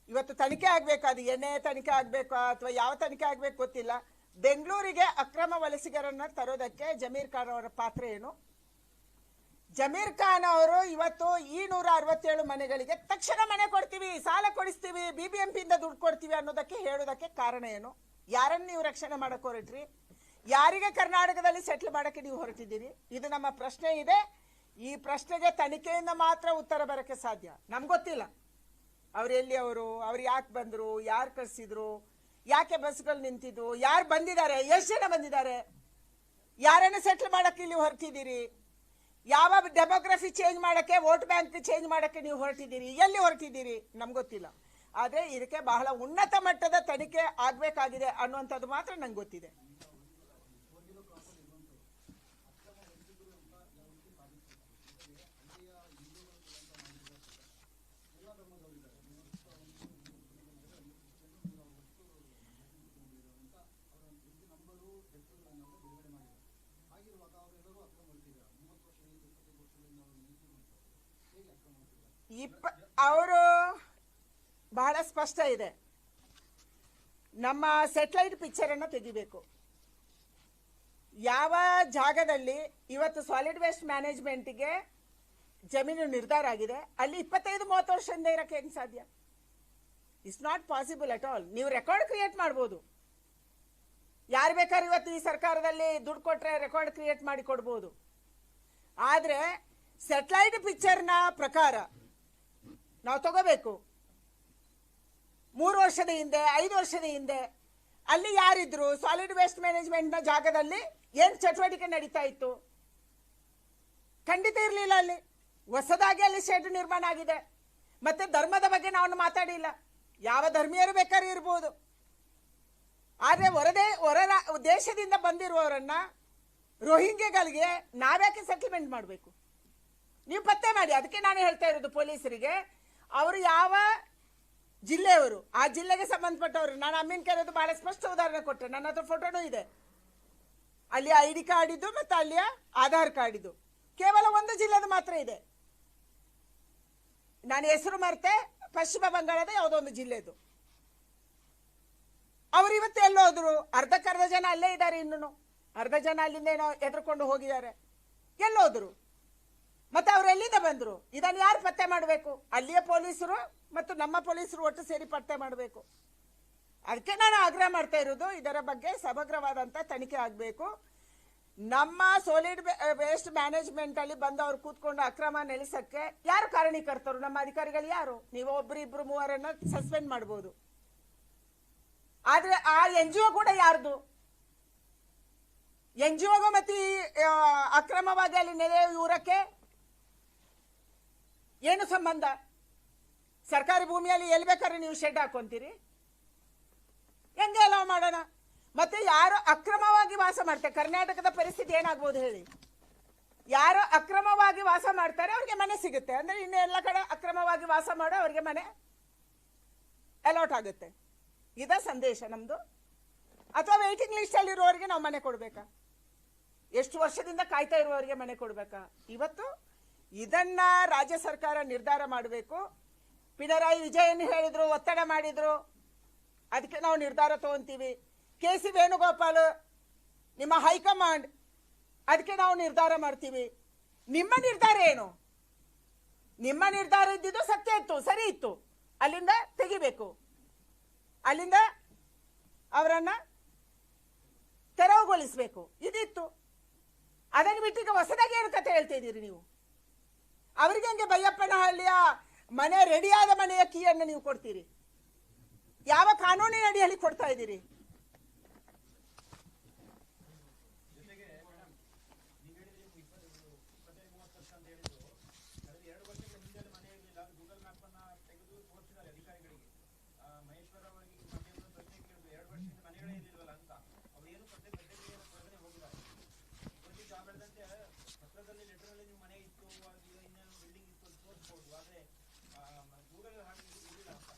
ಇವತ್ತು ತನಿಖೆ ಆಗಬೇಕಾ? ಅದು ಎಣ್ಣೆ ತನಿಖೆ ಆಗಬೇಕಾ? ಅಥವಾ ಯಾವ ತನಿಖೆ ಆಗಬೇಕು ಗೊತ್ತಿಲ್ಲ. ಬೆಂಗಳೂರಿಗೆ ಅಕ್ರಮ ವಲಸಿಗರನ್ನ ತರೋದಕ್ಕೆ ಜಮೀರ್ ಖಾನ್ ಅವರ ಪಾತ್ರ ಏನು? ಜಮೀರ್ ಖಾನ್ ಅವರು ಇವತ್ತು ಈ ನೂರ ಅರವತ್ತೇಳು ಮನೆಗಳಿಗೆ ತಕ್ಷಣ ಮನೆ ಕೊಡ್ತೀವಿ, ಸಾಲ ಕೊಡಿಸ್ತೀವಿ ಬಿ ಬಿ ಎಂ ಪಿಯಿಂದ ದುಡ್ಡು ಕೊಡ್ತೀವಿ ಅನ್ನೋದಕ್ಕೆ ಹೇಳೋದಕ್ಕೆ ಕಾರಣ ಏನು? ಯಾರನ್ನ ನೀವು ರಕ್ಷಣೆ ಮಾಡಕ್ ಹೊರಟ್ರಿ? ಯಾರಿಗೆ ಕರ್ನಾಟಕದಲ್ಲಿ ಸೆಟ್ಲ್ ಮಾಡಕ್ಕೆ ನೀವು ಹೊರಟಿದ್ದೀರಿ? ಇದು ನಮ್ಮ ಪ್ರಶ್ನೆ ಇದೆ. ಈ ಪ್ರಶ್ನೆಗೆ ತನಿಖೆಯಿಂದ ಮಾತ್ರ ಉತ್ತರ ಬರಕ್ಕೆ ಸಾಧ್ಯ. ನಮ್ಗೆ ಗೊತ್ತಿಲ್ಲ. ಎಲ್ಲಿ ಅವರು? ಅವ್ರು ಯಾಕೆ ಬಂದರು? ಯಾರು ಕಳ್ಸಿದ್ರು? ಯಾಕೆ ಬಸ್ಗಳು ನಿಂತಿದ್ವು ಯಾರು ಬಂದಿದ್ದಾರೆ? ಎಷ್ಟು ಜನ ಬಂದಿದ್ದಾರೆ? ಯಾರನ್ನ ಸೆಟ್ಲ್ ಮಾಡಕ್ಕೆ ಇಲ್ಲಿ ಹೊರಟಿದ್ದೀರಿ? ಯಾವ ಡೆಮೋಗ್ರಫಿ ಚೇಂಜ್ ಮಾಡೋಕ್ಕೆ ವೋಟ್ ಬ್ಯಾಂಕ್ ಚೇಂಜ್ ಮಾಡೋಕ್ಕೆ ನೀವು ಹೊರಟಿದ್ದೀರಿ? ಎಲ್ಲಿ ಹೊರಟಿದ್ದೀರಿ? ನಮ್ಗೆ ಗೊತ್ತಿಲ್ಲ. ಆದರೆ ಇದಕ್ಕೆ ಬಹಳ ಉನ್ನತ ಮಟ್ಟದ ತನಿಖೆ ಆಗಬೇಕಾಗಿದೆ ಅನ್ನುವಂಥದ್ದು ಮಾತ್ರ ನಂಗೆ ಗೊತ್ತಿದೆ. ಇಪ್ಪ, ಅವರು ಬಹಳ ಸ್ಪಷ್ಟ ಇದೆ. ನಮ್ಮ ಸೆಟ್ಲೈಟ್ ಪಿಕ್ಚರ್ ಅನ್ನ ತೆಗಿಬೇಕು. ಯಾವ ಜಾಗದಲ್ಲಿ ಇವತ್ತು ಸಾಲಿಡ್ ವೇಸ್ಟ್ ಮ್ಯಾನೇಜ್ಮೆಂಟ್ಗೆ ಜಮೀನು ನಿರ್ಧಾರ ಆಗಿದೆ, ಅಲ್ಲಿ ಇಪ್ಪತ್ತೈದು, ಮೂವತ್ತು ವರ್ಷದಿಂದ ಇರೋಕ್ಕೆ ಹೆಂಗೆ ಸಾಧ್ಯ? It's not possible at all ನೀವು ರೆಕಾರ್ಡ್ ಕ್ರಿಯೇಟ್ ಮಾಡ್ಬೋದು. ಯಾರು ಬೇಕಾದ್ರೂ ಇವತ್ತು ಈ ಸರ್ಕಾರದಲ್ಲಿ ದುಡ್ಡು ಕೊಟ್ಟರೆ ರೆಕಾರ್ಡ್ ಕ್ರಿಯೇಟ್ ಮಾಡಿ ಕೊಡ್ಬೋದು. ಆದರೆ ಸೆಟಲೈಟ್ ಪಿಕ್ಚರ್ನ ಪ್ರಕಾರ ನಾವು ತಗೋಬೇಕು. ಮೂರು ವರ್ಷದ ಹಿಂದೆ, ಐದು ವರ್ಷದ ಹಿಂದೆ, ಅಲ್ಲಿ ಯಾರಿದ್ರು ಸಾಲಿಡ್ ವೇಸ್ಟ್ ಮ್ಯಾನೇಜ್ಮೆಂಟ್ನ ಜಾಗದಲ್ಲಿ ಏನು ಚಟುವಟಿಕೆ ನಡೀತಾ ಇತ್ತು? ಖಂಡಿತ ಇರಲಿಲ್ಲ ಅಲ್ಲಿ. ಹೊಸದಾಗಿ ಅಲ್ಲಿ ಶೆಡ್ ನಿರ್ಮಾಣ ಆಗಿದೆ. ಮತ್ತೆ ಧರ್ಮದ ಬಗ್ಗೆ ನಾವು ಮಾತಾಡಿಲ್ಲ. ಯಾವ ಧರ್ಮೀಯರು ಬೇಕಾದ್ರೂ ಇರ್ಬೋದು. ಆದರೆ ಹೊರದೇ, ಹೊರ ದೇಶದಿಂದ ಬಂದಿರುವವರನ್ನ ರೋಹಿಂಗ್ಯಗಳಿಗೆ ನಾವ್ಯಾಕೆ ಸೆಟಲ್ಮೆಂಟ್ ಮಾಡಬೇಕು? ನೀವು ಪತ್ತೆ ಮಾಡಿ, ಅದಕ್ಕೆ ನಾನು ಹೇಳ್ತಾ ಇರೋದು ಪೊಲೀಸರಿಗೆ. ಅವರು ಯಾವ ಜಿಲ್ಲೆಯವರು? ಆ ಜಿಲ್ಲೆಗೆ ಸಂಬಂಧಪಟ್ಟವರು. ನಾನು ಅಮ್ಮಿನ ಕೆರೆದು ಬಹಳ ಸ್ಪಷ್ಟ ಉದಾಹರಣೆ ಕೊಟ್ಟೆ. ನನ್ನ ಹತ್ರ ಫೋಟೋನೂ ಇದೆ. ಅಲ್ಲಿ ಐ ಡಿ ಕಾರ್ಡ್ ಇದ್ದು ಮತ್ತೆ ಅಲ್ಲಿಯ ಆಧಾರ್ ಕಾರ್ಡ್ ಇದು ಕೇವಲ ಒಂದು ಜಿಲ್ಲೆದು ಮಾತ್ರ ಇದೆ. ನಾನು ಹೆಸರು ಮರೆತೆ, ಪಶ್ಚಿಮ ಬಂಗಾಳದ ಯಾವುದೋ ಒಂದು ಜಿಲ್ಲೆದು. ಅವರು ಇವತ್ತು ಎಲ್ಲೋದ್ರು ಅರ್ಧಕ್ಕರ್ಧ ಜನ ಅಲ್ಲೇ ಇದ್ದಾರೆ ಇನ್ನೂ ಅರ್ಧ ಜನ ಅಲ್ಲಿಂದ ಏನೋ ಎದ್ರಕೊಂಡು ಹೋಗಿದ್ದಾರೆ. ಎಲ್ಲೋದ್ರು ಮತ್ತೆ ಅವ್ರು ಎಲ್ಲಿಂದ ಬಂದರು? ಇದನ್ನು ಯಾರು ಪತ್ತೆ ಮಾಡಬೇಕು? ಅಲ್ಲಿಯ ಪೊಲೀಸರು ಮತ್ತು ನಮ್ಮ ಪೊಲೀಸರು ಒಟ್ಟು ಸೇರಿ ಪತ್ತೆ ಮಾಡಬೇಕು. ಅದಕ್ಕೆ ನಾನು ಆಗ್ರಹ ಮಾಡ್ತಾ ಇರೋದು, ಇದರ ಬಗ್ಗೆ ಸಮಗ್ರವಾದಂಥ ತನಿಖೆ ಆಗಬೇಕು. ನಮ್ಮ ಸೋಲಿಡ್ ವೇಸ್ಟ್ ಮ್ಯಾನೇಜ್ಮೆಂಟ್ ಅಲ್ಲಿ ಬಂದು ಅವ್ರು ಕೂತ್ಕೊಂಡು ಅಕ್ರಮ ನೆಲೆಸಕ್ಕೆ ಯಾರು ಕಾರಣೀಕರ್ತರು? ನಮ್ಮ ಅಧಿಕಾರಿಗಳು ಯಾರು? ನೀವು ಒಬ್ರು ಇಬ್ರು ಮೂವರನ್ನ ಸಸ್ಪೆಂಡ್ ಮಾಡ್ಬೋದು. ಆದ್ರೆ ಆ ಎನ್ ಜಿ ಒ ಕೂಡ ಯಾರ್ದು? ಎನ್ ಜಿ ಒಗೂ ಮತ್ತೆ ಅಕ್ರಮವಾಗಿ ಅಲ್ಲಿ ನೆಲೆ ಊರಕ್ಕೆ ಏನು ಸಂಬಂಧ? ಸರ್ಕಾರಿ ಭೂಮಿಯಲ್ಲಿ ಎಲ್ಲಿ ಬೇಕಾದ್ರೆ ನೀವು ಶೆಡ್ ಹಾಕೊಂತೀರಿ? ಹೆಂಗೆ ಅಲೋ ಮಾಡೋಣ. ಮತ್ತೆ ಯಾರು ಅಕ್ರಮವಾಗಿ ವಾಸ ಮಾಡ್ತಾರೆ? ಕರ್ನಾಟಕದ ಪರಿಸ್ಥಿತಿ ಏನಾಗ್ಬೋದು ಹೇಳಿ? ಯಾರು ಅಕ್ರಮವಾಗಿ ವಾಸ ಮಾಡ್ತಾರೆ, ಅವ್ರಿಗೆ ಮನೆ ಸಿಗುತ್ತೆ. ಅಂದ್ರೆ ಇನ್ನು ಎಲ್ಲ ಕಡೆ ಅಕ್ರಮವಾಗಿ ವಾಸ ಮಾಡೋ ಅವ್ರಿಗೆ ಮನೆ ಅಲಾಟ್ ಆಗುತ್ತೆ. ಇದ ಸಂದೇಶ ನಮ್ದು. ಅಥವಾ ವೇಟಿಂಗ್ ಲಿಸ್ಟ್ ಅಲ್ಲಿ ಇರುವವರಿಗೆ ನಾವು ಮನೆ ಕೊಡ್ಬೇಕಾ? ಎಷ್ಟು ವರ್ಷದಿಂದ ಕಾಯ್ತಾ ಇರುವವರಿಗೆ ಮನೆ ಕೊಡ್ಬೇಕಾ? ಇವತ್ತು ಇದನ್ನ ರಾಜ್ಯ ಸರ್ಕಾರ ನಿರ್ಧಾರ ಮಾಡಬೇಕು. ಪಿಣರಾಯಿ ವಿಜಯನ್ ಹೇಳಿದ್ರು, ಒತ್ತಡ ಮಾಡಿದ್ರು. ಅದಕ್ಕೆ ನಾವು ನಿರ್ಧಾರ ತಗೊಂತೀವಿ. ಕೆ ಸಿ ವೇಣುಗೋಪಾಲ್, ನಿಮ್ಮ ಹೈಕಮಾಂಡ್, ಅದಕ್ಕೆ ನಾವು ನಿರ್ಧಾರ ಮಾಡ್ತೀವಿ. ನಿಮ್ಮ ನಿರ್ಧಾರ ಏನು? ನಿಮ್ಮ ನಿರ್ಧಾರ ಇದ್ದಿದ್ದು ಸತ್ಯ ಇತ್ತು, ಸರಿ ಇತ್ತು. ಅಲ್ಲಿಂದ ತೆಗಿಬೇಕು. ಅಲ್ಲಿಂದ ಅವರನ್ನ ತೆರವುಗೊಳಿಸಬೇಕು. ಇದಿತ್ತು. ಅದನ್ನು ಬಿಟ್ಟು ಈಗ ಹೊಸದಾಗಿ ಏನು ಕತೆ ಹೇಳ್ತಾ ಇದ್ದೀರಿ ನೀವು? ಅವರಿಗೆ ಹಂಗೆ ಬೈಯಪ್ಪನಹಳ್ಳಿಯ ಮನೆ ರೆಡಿಯಾದ ಮನೆಯ ಕೀಯನ್ನು ನೀವು ಕೊಡ್ತೀರಿ. ಯಾವ ಕಾನೂನಿನ ಅಡಿಯಲ್ಲಿ ಕೊಡ್ತಾ ಇದ್ದೀರಿ ಜೊತೆಗೆ ಮೇಡಮ್ ನೀವು ಹೇಳಿದ್ರಿ ಇಪ್ಪತ್ತು ಇಪ್ಪತ್ತೈದು ಮೂವತ್ತು ವರ್ಷ ಅಂತ ಹೇಳಿದ್ರು ಕಳೆದ ಎರಡು ವರ್ಷಗಳ ಹಿಂದೆ ಮನೆ ಇರಲಿಲ್ಲ ಅದು ಗೂಗಲ್ ಮ್ಯಾಪ್ ಅನ್ನ ತೆಗೆದು ತೋರಿಸಿದ್ದಾರೆ ಅಧಿಕಾರಿಗಳಿಗೆ ಆ, ಮಹೇಶ್ವರ ಅವರಿಗೆ ಮೊನ್ನೆ ಒಂದು ಪ್ರಶ್ನೆ ಕೇಳಿದ್ರು ಎರಡು ವರ್ಷದಿಂದ ಮನೆಗಳೇ ಇರಲಿಲ್ವಲ್ಲ ಅಂತ ಅವ್ರು ಏನು ಪ್ರತ್ಯೇಕ ಪ್ರತ್ಯೇಕ ಕೊಡದೇ ಹೋಗಿದ್ದಾರೆ ಇವತ್ತಿಗೆ ಆ ಬೆಳೆದಂತೆ ಪತ್ರದಲ್ಲಿ ಲೆಟರಲ್ಲಿ ನೀವು ಮನೆ ಇತ್ತು ಅದು ಈಗ ಇನ್ನೇನು ಬಿಲ್ಡಿಂಗ್ ಇತ್ತು ಅಂತ ತೋರಿಸ್ಬೋದು ಆದರೆ ಗೂಗಲ್ ಹಾಗೆ ಇರಲಿಲ್ಲ ಅಂತ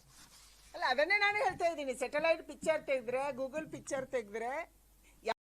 ಅಲ್ಲ ಅದನ್ನೇ ನಾನು ಹೇಳ್ತಾ ಇದ್ದೀನಿ. ಸೆಟಲೈಟ್ ಪಿಕ್ಚರ್ ತೆಗೆದ್ರೆ ಗೂಗಲ್ ಪಿಕ್ಚರ್ ತೆಗೆದ್ರೆ